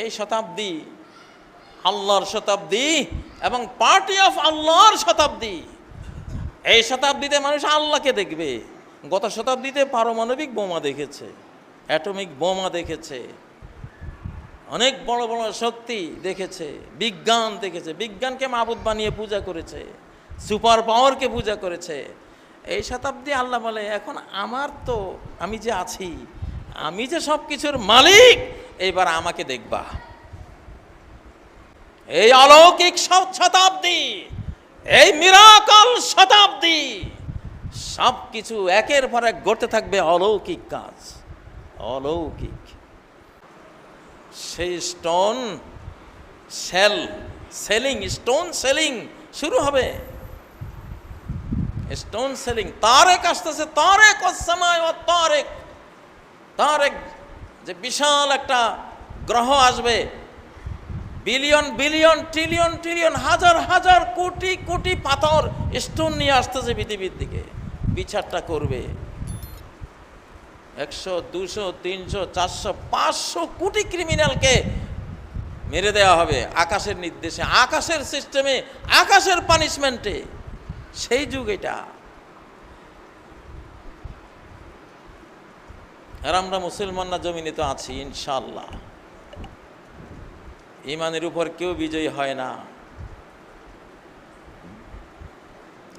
এই শতাব্দী আল্লাহর শতাব্দী এবং পার্টি অফ আল্লাহর শতাব্দী। এই শতাব্দীতে মানুষ আল্লাহকে দেখবে। গত শতাব্দীতে পারমাণবিক বোমা দেখেছে, অ্যাটমিক বোমা দেখেছে, অনেক বড় বড় শক্তি দেখেছে, বিজ্ঞান দেখেছে, বিজ্ঞানকে মাবুদ বানিয়ে পূজা করেছে, সুপার পাওয়ারকে পূজা করেছে। এই শতাব্দী আল্লাহ বলে, এখন আমার তো, আমি যে আছি, আমি যে সব কিছুর মালিক এইবার আমাকে দেখবা। এই অলৌকিক শতাব্দী, এই মিরাকল শতাব্দী সব কিছু একের পর এক গড়তে থাকবে অলৌকিক কাজ, অলৌকিক। সেই stone, sale, selling, stone selling শুরু হবে। স্টোন সেলিং, তারেক আসতেছে, তারেক তারেক তারেক যে বিশাল একটা গ্রহ আসবে। বিলিয়ন বিলিয়ন, ট্রিলিয়ন ট্রিলিয়ন, হাজার হাজার কোটি কোটি পাথর স্টোন নিয়ে আসতেছে পৃথিবীর দিকে। বিচারটা করবে। একশো, দুশো, তিনশো, চারশো, পাঁচশো কোটি ক্রিমিনালকে মেরে দেওয়া হবে আকাশের নির্দেশে। আকাশের সিস্টেমে আকাশের পানিশমেন্টে সেই যুগ এটা। আর আমরা মুসলমানরা জমিনে তো আছি ইনশাল্লাহ ইমানের উপর কেউ বিজয়ী হয় না।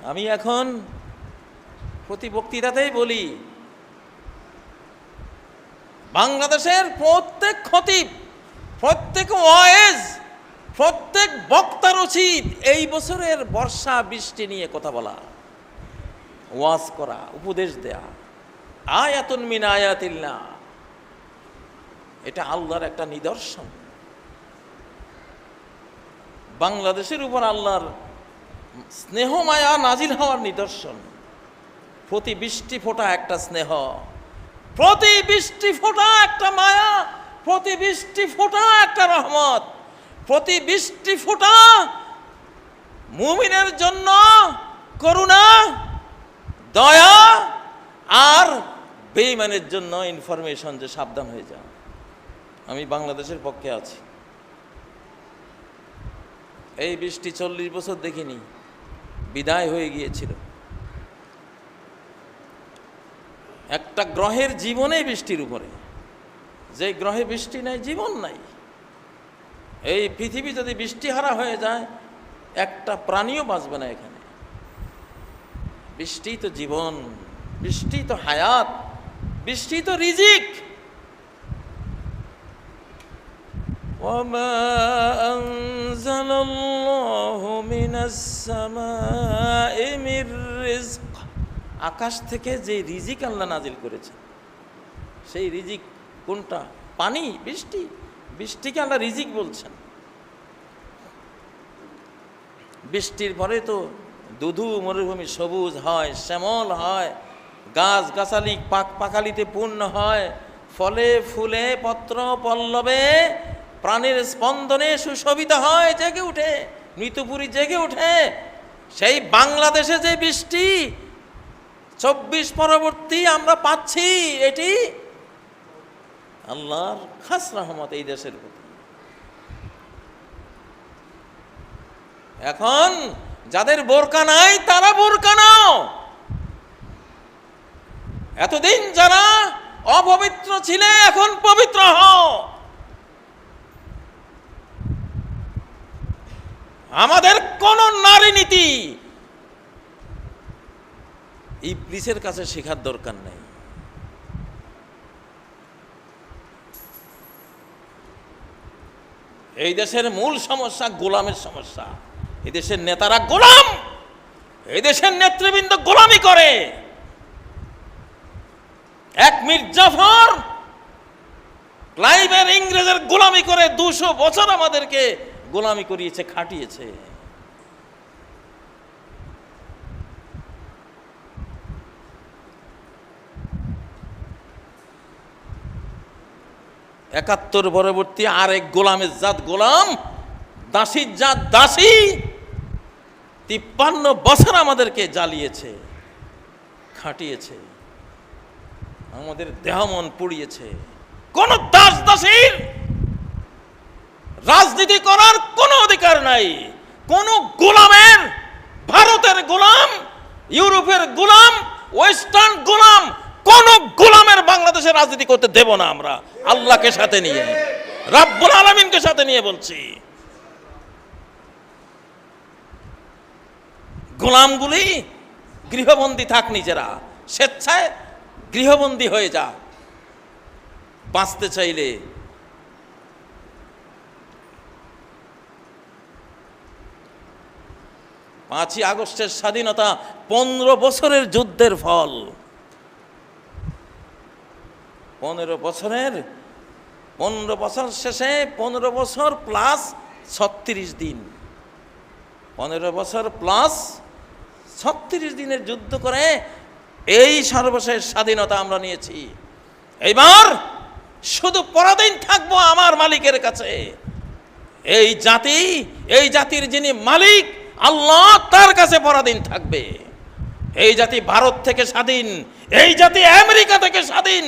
আমি এখন প্রতি বক্তৃতাতেই বলি, বাংলাদেশের প্রত্যেক খতিব, প্রত্যেক ওয়েজ প্রত্যেক বক্তার উচিত এই বছরের বর্ষা বৃষ্টি নিয়ে কথা বলা, ওয়াজ করা, উপদেশ দেয়া। আয়াতুন মিন আয়াতিল্লাহ। এটা আল্লাহর একটা নিদর্শন। বাংলাদেশের উপর আল্লাহর স্নেহ মায়া নাজিল হওয়ার নিদর্শন। প্রতি বৃষ্টি ফোঁটা একটা স্নেহ। প্রতি বৃষ্টি ফোঁটা একটা মায়া। প্রতি বৃষ্টি ফোঁটা একটা রহমত। প্রতি বৃষ্টি ফোঁটা মুমিনের জন্য করুণা, দয়া আর বেইমানের জন্য ইনফরমেশন যে সাবধান হয়ে যাও। আমি বাংলাদেশের পক্ষে আছি। এই বৃষ্টি চল্লিশ বছর দেখিনি, বিদায় হয়ে গিয়েছিল। একটা গ্রহের জীবনেই বৃষ্টির উপরে। যে গ্রহে বৃষ্টি নাই, জীবন নাই। এই পৃথিবী যদি বৃষ্টিহারা হয়ে যায়, একটা প্রাণীও বাঁচবে না এখানে। বৃষ্টি তো জীবন, বৃষ্টি তো হায়াত। বৃষ্টি তো রিজিক وما أنزل الله من السماء من رزق আকাশ থেকে যে রিজিক আল্লাহ নাজিল করেছে সেই রিজিক কোনটা পানি বৃষ্টি বৃষ্টিকে আল্লাহ রিজিক বলছেন বৃষ্টির পরে তো দুধু মরুভূমি সবুজ হয় শ্যামল হয় গাছ গাছালি পাক পাকালিতে পূর্ণ হয়। ফলে ফুলে, পত্র, পল্লবে প্রাণের স্পন্দনে সুশোভিত হয়, জেগে উঠে। মৃত্যুপুরী জেগে উঠে। সেই বাংলাদেশে যে বৃষ্টি, চব্বিশ পরবর্তী আমরা পাচ্ছি, এটি আল্লাহর খাস রহমত এই দেশের প্রতি। এখন যাদের বোরকা নাই, তারা বোরকা নাও। এতদিন যারা অপবিত্র ছিলে, এখন পবিত্র হও। আমাদের কোন নারী নীতি ইবলিসের কাছে শেখার দরকার নেই। এই দেশের মূল সমস্যা গোলামের সমস্যা। এই দেশের নেতারা গোলাম। এই দেশের নেতৃবৃন্দ গোলামি করে। এক মির্জাফর ক্লাইভের ইংরেজের গোলামি করে দুশো বছর আমাদেরকে গোলামি করিয়েছে, খাটিয়েছে। একাত্তর পরবর্তী আরেক গোলামের জাত গোলাম দাসীর জাত দাসী, তিপ্পান্ন বছর আমাদেরকে জ্বালিয়েছে, খাটিয়েছে। আমাদের দেহমন পুড়িয়েছে। কোন দাস দাসীর রাজনীতি করার কোনো অধিকার নাই। কোন গোলামের, ভারতের গোলাম, ইউরোপের গোলাম, ওয়েস্টার্ন গোলাম, কোন গোলামের বাংলাদেশে রাজনীতি করতে দেব না আমরা। আল্লাহকে সাথে নিয়ে, রাব্বুল আলমিনকে সাথে নিয়ে বলছি। গোলামগুলি গৃহবন্দী থাক নিজেরা, স্বেচ্ছায় গৃহবন্দী হয়ে যা। বাঁচতে চাইলে। পাঁচই আগস্টের স্বাধীনতা পনেরো বছরের যুদ্ধের ফল। পনেরো বছরের, পনেরো বছর শেষে পনেরো বছর প্লাস ছত্রিশ দিন। পনেরো বছর প্লাস ছত্রিশ দিনের যুদ্ধ করে এই সর্বশেষ স্বাধীনতা আমরা নিয়েছি। এইবার শুধু পরাধীন থাকব আমার মালিকের কাছে। এই জাতি, এই জাতির যিনি মালিক, আল্লাহ তার কাছে পরাধীন থাকবে। এই জাতি ভারত থেকে স্বাধীন, এই জাতি আমেরিকা থেকে স্বাধীন,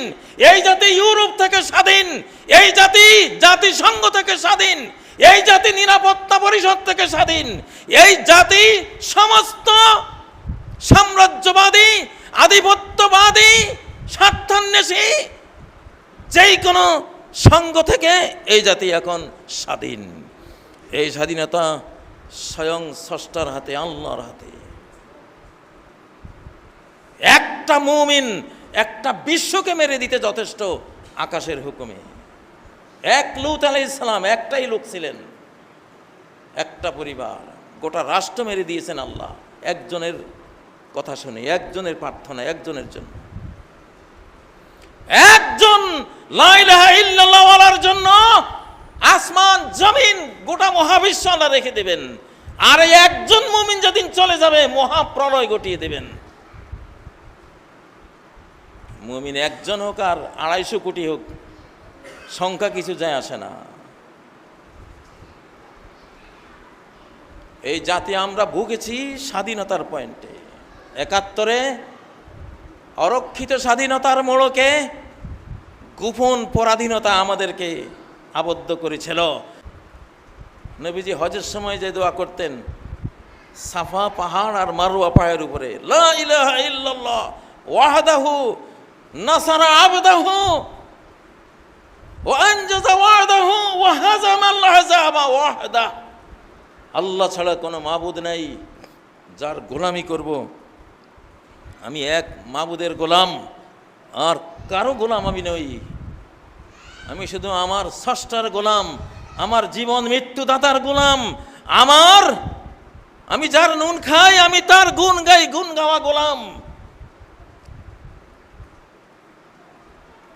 এই জাতি ইউরোপ থেকে স্বাধীন, এই জাতি জাতিসংঘ থেকে স্বাধীন, এই জাতি নিরাপত্তা পরিষদ থেকে স্বাধীন, এই জাতি সমস্ত সাম্রাজ্যবাদী আধিপত্যবাদী, স্বার্থান্বেষী, যেই কোনো সঙ্গ থেকে এই জাতি এখন স্বাধীন। এই স্বাধীনতা স্বয়ং স্রষ্টার হাতে, আল্লাহর হাতে। একটা মুমিন একটা বিশ্বকে মেরে দিতে যথেষ্ট আকাশের হুকুমে। এক লুত আলাই ইসলাম একটাই লোক ছিলেন। একটা পরিবার, গোটা রাষ্ট্র মেরে দিয়েছেন আল্লাহ। একজনের কথা শুনি, একজনের প্রার্থনা, একজনের জন্য। একজন জন্য আসমান, জমিন, গোটা মহাবিশ্ব আল্লাহ রেখে দেবেন। আর একজন মুমিন যেদিন চলে যাবে, মহাপ্রলয় ঘটিয়ে দেবেন। মুমিন একজন হোক আর আড়াইশো কোটি হোক, সংখ্যা কিছু যায় আসে না। এই জাতি আমরা ভুগেছি স্বাধীনতার পয়েন্টে। একাত্তরে অরক্ষিত স্বাধীনতার মোড়কে গোপন পরাধীনতা আমাদেরকে আবদ্ধ করেছিল। নবীজি হজের সময় যে দোয়া করতেন, সাফা পাহাড় আর মারুয়া পাহাড়ের উপরে আবদাহু আল্লাহ ছাড়া কোনো মাবুদ নাই, যার গোলামি করব আমি এক মাবুদের গোলাম, আর কারও গোলাম আমি নই। আমি শুধু আমার ষষ্ঠার গোলাম, আমার জীবন মৃত্যুদাতার গোলাম। আমার, আমি যার নুন খাই, আমি তার গুণ গাই, গুণ গাওয়া গোলাম।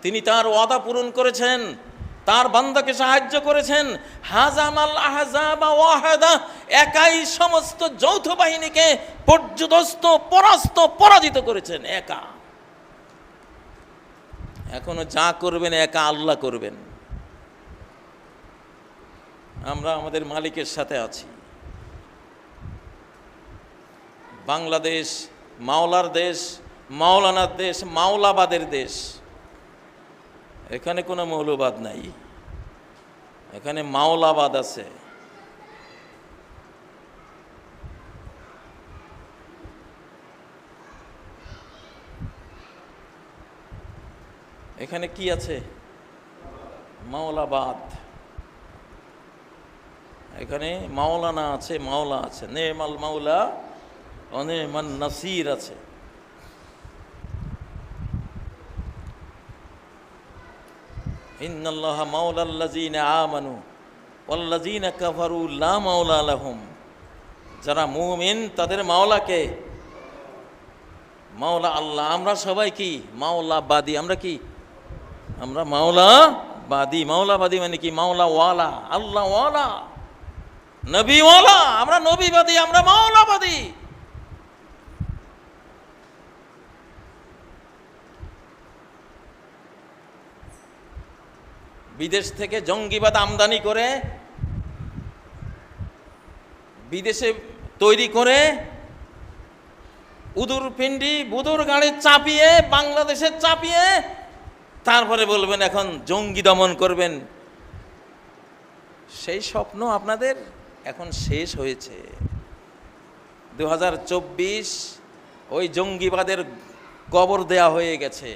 তিনি তার ওয়াদা পূরণ করেছেন। তার বান্দাকে সাহায্য করেছেন হাজামাল আহজাবা ওয়াহাদা একাই সমস্ত যৌথ বাহিনীকে পর্যদস্ত, পরাস্ত, পরাজিত করেছেন, একা। এখনও যা করবেন, একা আল্লাহ করবেন। আমরা আমাদের মালিকের সাথে আছি। বাংলাদেশ মাওলার দেশ, মাওলানার দেশ, মাওলাবাদের দেশ। এখানে কোনো মৌলবাদ নাই। এখানে মাওলাবাদ আছে। এখানে কি আছে? মাওলাবাদ। এখানে মাওলানা আছে, মাওলা আছে। নেমাল মাওলা, অনেমান নাসির আছে। ইন্নাল্লাহ মাওলাল্লাযীনা আমানু ওয়াল্লাযীনা কাফারু লা মাওলা লাহুম। যারা মুমিন, তাদের মাওলাকে? মাওলা আল্লাহ, আমরা সবাই কি? মাওলা বাদী, আমরা কি? আমরা মাওলা বাদী। মাওলা বাদী মানে কি? মাওলা ওয়ালা, আল্লাহ ওয়ালা, নবী ওয়ালা, আমরা নবীবাদী আমরা মাওলাবাদী বিদেশ থেকে জঙ্গিবাদ আমদানি করে, বিদেশে তৈরি করে উদুর পিন্ডি বুদুর গাড়ি চাপিয়ে, বাংলাদেশে চাপিয়ে, তারপরে বলবেন এখন জঙ্গি দমন করবেন। সেই স্বপ্ন আপনাদের এখন শেষ হয়েছে। দু হাজার চব্বিশ ওই জঙ্গিবাদের কবর দেয়া হয়ে গেছে।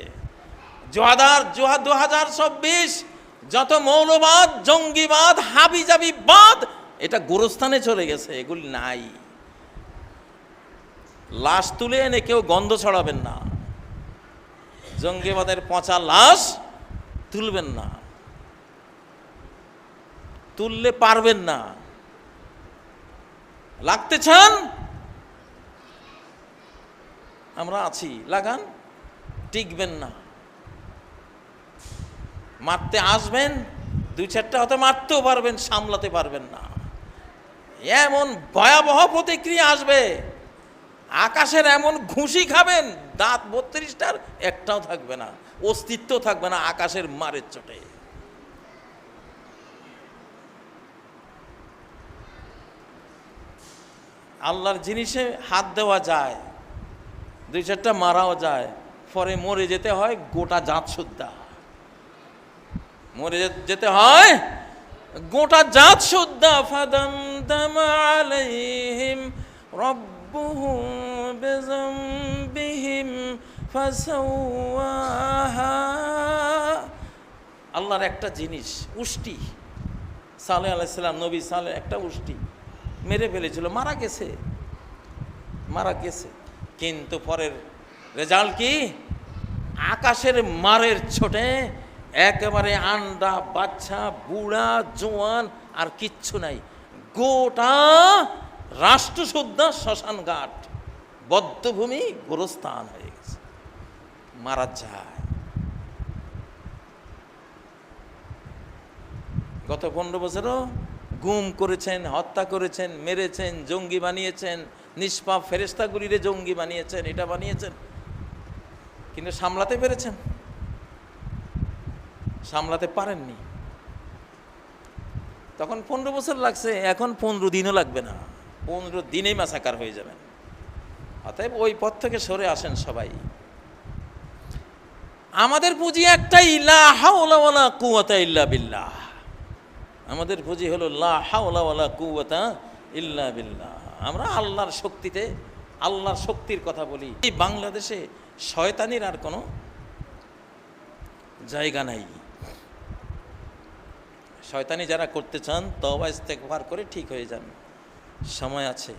জোহাদার জোহা দু হাজার চব্বিশ যত মৌলবাদ, জঙ্গিবাদ হাবিজাবিবাদ এটা গোরস্থানে চলে গেছে, এগুলি নাই। লাশ তুলে এনে কেউ গন্ধ ছড়াবেন না। জঙ্গিবাদের পচা লাশ তুলবেন না। তুললে পারবেন না। লাগতে চান? আমরা আছি। লাগান, টিকবেন না। মারতে আসবেন, দুই চারটা হয়তো মারতেও পারবেন, সামলাতে পারবেন না। এমন ভয়াবহ প্রতিক্রিয়া আসবে, আকাশের এমন ঘুষি খাবেন, দাঁত বত্রিশটার একটাও থাকবে না অস্তিত্ব থাকবে না আকাশের মারের চোটে। আল্লাহর জিনিসে হাত দেওয়া যায়, দুই চারটা মারাও যায়, পরে মরে যেতে হয় গোটা জাত সুদ্ধা। মরে যেতে হয়। গোটা জাত সুদ্ধা ফাদাম দাম আলাইহিম রব্বুহুম ফাসাওয়াহা। আল্লাহর একটা জিনিস, উষ্টি। সালে আলাইসাল্লাম নবী সালে একটা উষ্টি। মেরে ফেলেছিল, মারা গেছে। মারা গেছে। কিন্তু পরের রেজাল্ট কি? আকাশের মারের ছোটে একেবারে আন্ডা, বাচ্চা, বুড়া, জোয়ান আর কিচ্ছু নাই। গোটা রাষ্ট্রসুদ্ধা শ্মশান ঘাট বদ্ধভূমি গোরস্থান হয়ে গেছে। মারা যায়। গত পনেরো বছরও গুম করেছেন, হত্যা করেছেন, মেরেছেন, জঙ্গি বানিয়েছেন, নিষ্পাপ ফেরেস্তাগুলিরে জঙ্গি বানিয়েছেন, এটা বানিয়েছেন, কিন্তু সামলাতে পেরেছেন। সামলাতে পারেননি। তখন পনেরো বছর লাগছে, এখন পনেরো দিনও লাগবে না। পনেরো দিনেই মাসাকার হয়ে যাবেন। অতএব ওই পথ থেকে সরে আসেন সবাই। আমাদের পুঁজি একটাই, লা হাওলা ওয়ালা ইল্লা বিল্লাহ। আমাদের পুঁজি হলো লা হাওলা ওয়ালা ইল্লা বিল্লাহ। আমরা আল্লাহর শক্তিতে, আল্লাহর শক্তির কথা বলি। এই বাংলাদেশে শয়তানির আর কোনো জায়গা নাই। শয়তানি যারা করতে চান তবা ইস্তেকবার করে ঠিক হয়ে যান। সময় আছে।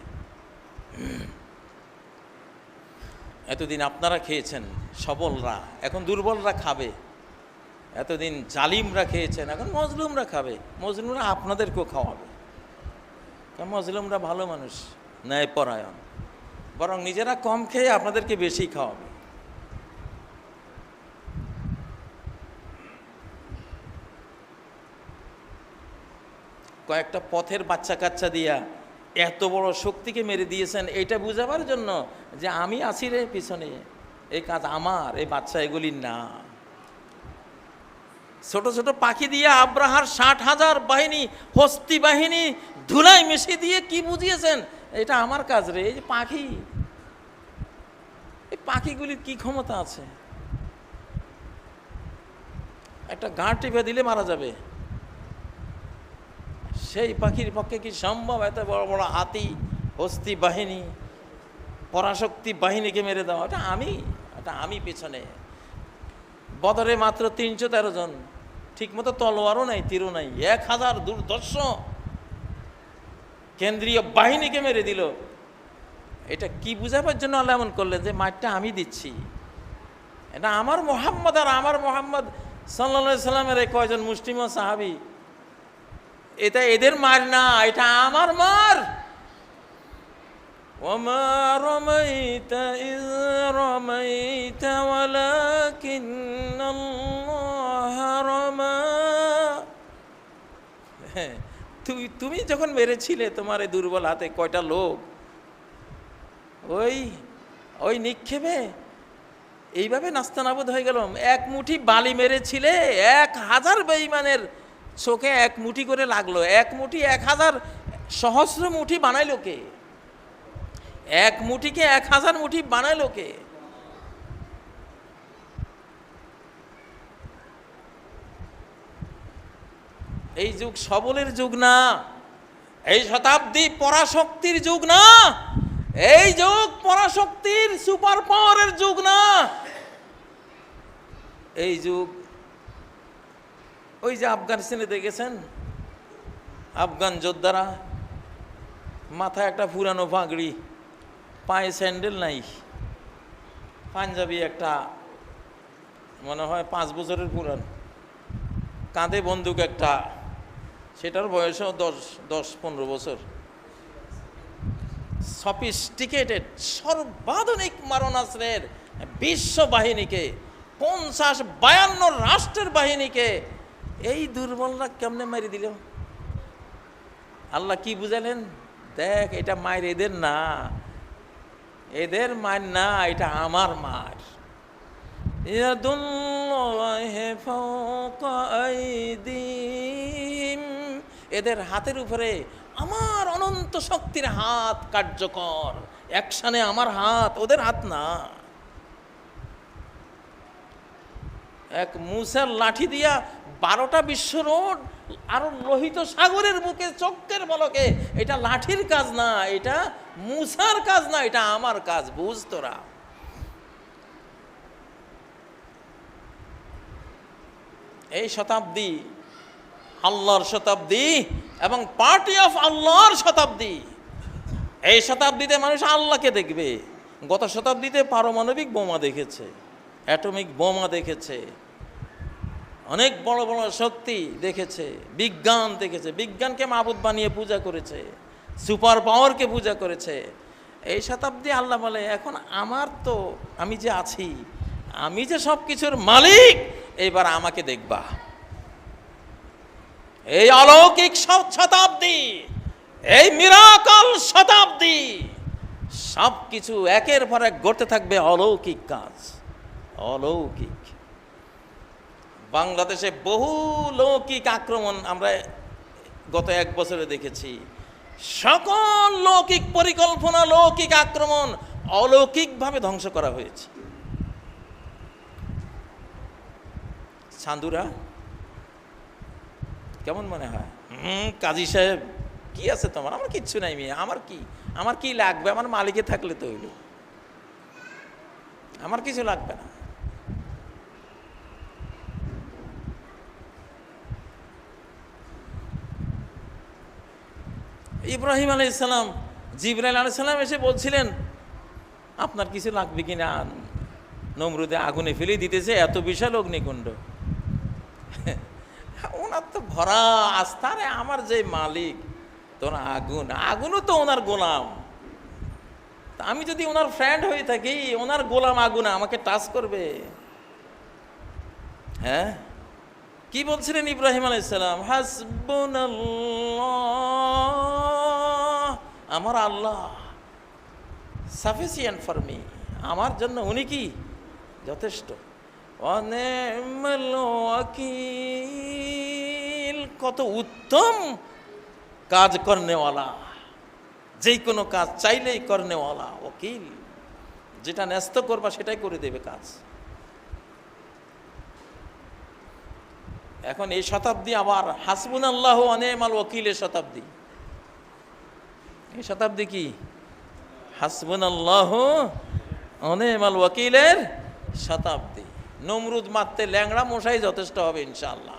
এতদিন আপনারা খেয়েছেন, সবলরা। এখন দুর্বলরা খাবে। এতদিন জালিমরা খেয়েছেন, এখন মজলুমরা খাবে। মজলুমরা আপনাদেরকেও খাওয়াবে। কারণ মজলুমরা ভালো মানুষ, ন্যায়পরায়ণ। বরং নিজেরা কম খেয়ে আপনাদেরকে বেশি খাওয়াবে। কয়েকটা পথের বাচ্চা কাচ্চা দিয়া এত বড় শক্তিকে মেরে দিয়েছেন, এটা বুঝাবার জন্য যে আমি আছি রে পিছনে। এই কাজ আমার, এই বাচ্চা এগুলি না। ছোট ছোট পাখি দিয়ে আব্রাহার ষাট হাজার বাহিনী, হস্তি বাহিনী ধুলাই মিশিয়ে দিয়ে কি বুঝিয়েছেন? এটা আমার কাজ রে, এই যে পাখি। এই পাখিগুলির কি ক্ষমতা আছে? একটা গাঁ টিপে দিলে মারা যাবে। সেই পাখির পক্ষে কি সম্ভব? এত বড় বড় হাতি, হস্তি বাহিনী, পরাশক্তি বাহিনীকে মেরে দেওয়া? ওটা আমি ওটা আমি পেছনে। বদরে মাত্র তিনশো তেরো জন। ঠিকমতো তলোয়ারও নাই, তীরও নাই। এক হাজার দুর্দর্শ কেন্দ্রীয় বাহিনীকে মেরে দিল। এটা কি বুঝাবার জন্য আল্লাহ এমন করলেন যে, মাঠটা আমি দিচ্ছি এটা আমার মোহাম্মদ আর আমার মোহাম্মদ সাল্লা সাল্লামের এই কয়জন ও সাহাবি এটা এদের মার না এটা আমার মার وما رميت إذ رميت ولكن الله رمى হ্যাঁ, তুই তুমি যখন মেরেছিলে তোমার এই দুর্বল হাতে কয়টা লোক ওই ওই নিক্ষেপে এইভাবে নাস্তানাবোধ হয়ে গেলাম এক মুঠি বালি মেরেছিলে এক হাজার বেইমানের চোখে এক মুঠি করে লাগল। এক মুঠি এক হাজার সহস্র মুঠি বানাইলো কে? এক মুঠিকে এক হাজার মুঠি বানাইলো কে? এই যুগ সবলের যুগ না, এই শতাব্দী পরাশক্তির যুগ না, এই যুগ পরাশক্তির সুপার পাওয়ারের যুগ না, এই যুগ ওই যে আফগানিস্তানে দেখেছেন? আফগান যোদ্ধারা মাথায় একটা পুরানো পাগড়ি পায়ে স্যান্ডেল নাই, পাঞ্জাবি একটা, মনে হয় পাঁচ বছরের পুরান, কাঁধে বন্দুক একটা, সেটার বয়সও দশ দশ পনেরো বছর। সফিস্টিকেটেড সর্বাধুনিক মারণাস্ত্রের বিশ্ব বাহিনীকে পঞ্চাশ বায়ান্ন রাষ্ট্রের বাহিনীকে এই দুর্বলরা কেমনে মারি দিল? আল্লাহ কি বুঝালেন? দেখ, এটা মায়ের এদের না। এদের মায়ের না, এটা আমার মার। এদের হাতের উপরে আমার অনন্ত শক্তির হাত কার্যকর। একসানে আমার হাত, ওদের হাত না। এক মুসার লাঠি দিয়া বারোটা বিশ্ব রোড আরও লোহিত সাগরের বুকে চক্কের বলকে, এটা লাঠির কাজ না, এটা মুসার কাজ না, এটা আমার কাজ, বুঝ তোরা। এই শতাব্দী, আল্লাহর শতাব্দী এবং পার্টি অফ আল্লাহর শতাব্দী। এই শতাব্দীতে মানুষ আল্লাহকে দেখবে, গত শতাব্দীতে পারমাণবিক বোমা দেখেছে। অ্যাটমিক বোমা দেখেছে, অনেক বড় বড় শক্তি দেখেছে, বিজ্ঞান দেখেছে, বিজ্ঞানকে মাবুদ বানিয়ে পূজা করেছে, সুপার পাওয়ারকে পূজা করেছে। এই শতাব্দী আল্লাহ বলে, এখন আমার তো, আমি যে আছি, আমি যে সব কিছুর মালিক, এইবার আমাকে দেখবা। এই অলৌকিক শতাব্দী, এই মিরাকল শতাব্দী সব কিছু একের পর এক ঘটতে থাকবে অলৌকিক কাজ। অলৌকিক। বাংলাদেশে বহু লৌকিক আক্রমণ আমরা গত এক বছরে দেখেছি। সকল লৌকিক পরিকল্পনা, লৌকিক আক্রমণ অলৌকিকভাবে ধ্বংস করা হয়েছে। সাধুরা কেমন মনে হয়? হুম, কাজী সাহেব, কি আছে তোমার? আমার কিচ্ছু নাই মেয়ে, আমার কি? আমার কি লাগবে? আমার মালিকে থাকলে তো হইল। আমার কিছু লাগবে না। ইব্রাহিম আলি আলাইসালাম জিব্রাইল আলাইসালাম এসে বলছিলেন, আপনার কিছু লাগবে কি না নমরুদে আগুনে ফেলে দিতেছে, এত বিশাল অগ্নিকুণ্ড। ওনার তো ভরা আস্থা রে আমার যে মালিক, তোর আগুন, আগুনও তো ওনার গোলাম। আমি যদি ওনার ফ্রেন্ড হয়ে থাকি, ওনার গোলাম আগুন আমাকে টাচ করবে? হ্যাঁ? কি বলছিলেন ইব্রাহিম আলাইসালাম হাসবুন আমার আল্লাহ সাফিসিয়েন্ট ফর মি আমার জন্য উনি কি? যথেষ্ট। কত উত্তম কাজ করনেওয়ালা। যেই কোনো কাজ চাইলেই করনেওয়ালা, ওকিল। যেটা ন্যস্ত করবা, সেটাই করে দেবে কাজ। এখন এই শতাব্দী আবার হাসবুন আল্লাহ অনেমাল ওকিলের শতাব্দী। এই শতাব্দী কি? হাসবুন আল্লাহ অনেমাল ওয়াকিলের শতাব্দী। নমরুদ মারতে ল্যাংড়া মশাই যথেষ্ট হবে ইনশাআল্লাহ।